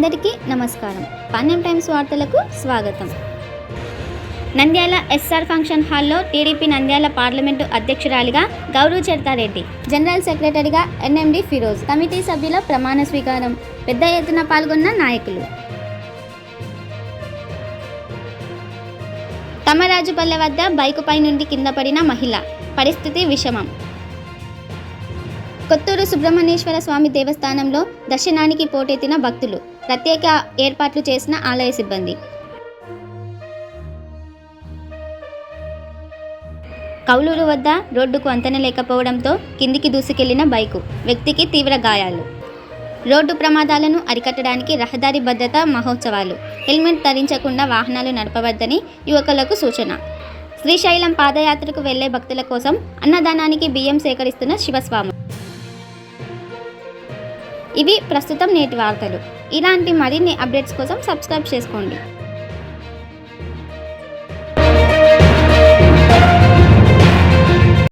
అందరికీ నమస్కారం. పాణ్యం టైమ్స్ వార్తలకు స్వాగతం. నంద్యాల ఎస్ఆర్ ఫంక్షన్ హాల్లో టీడీపీ నంద్యాల పార్లమెంటు అధ్యక్షురాలిగా గౌరవ్ చరితారెడ్డి జనరల్ సెక్రటరీగా ఎన్ఎండి ఫిరోజ్ కమిటీ సభ్యుల ప్రమాణ స్వీకారం పెద్ద ఎత్తున పాల్గొన్న నాయకులు. తమరాజుపల్లె వద్ద బైకుపై నుండి కింద పడిన మహిళ పరిస్థితి విషమం. కొత్తూరు సుబ్రహ్మణ్యేశ్వర స్వామి దేవస్థానంలో దర్శనానికి పోటెత్తిన భక్తులు. ప్రత్యేక ఏర్పాట్లు చేసిన ఆలయ సిబ్బంది. కౌలూరు వద్ద రోడ్డుకు అంతన లేకపోవడంతో కిందికి దూసుకెళ్ళిన బైకు వ్యక్తికి తీవ్ర గాయాలు. రోడ్డు ప్రమాదాలను అరికట్టడానికి రహదారి భద్రత మహోత్సవాలు. హెల్మెట్ ధరించకుండా వాహనాలు నడపవద్దని యువకులకు సూచన. శ్రీశైలం పాదయాత్రకు వెళ్ళే భక్తుల కోసం అన్నదానానికి బియ్యం సేకరిస్తున్న శివస్వామి. ఇవి ప్రస్తుతం నేటి వార్తలు. ఇలాంటి మరిన్ని అప్డేట్స్ కోసం సబ్స్క్రైబ్ చేసుకోండి.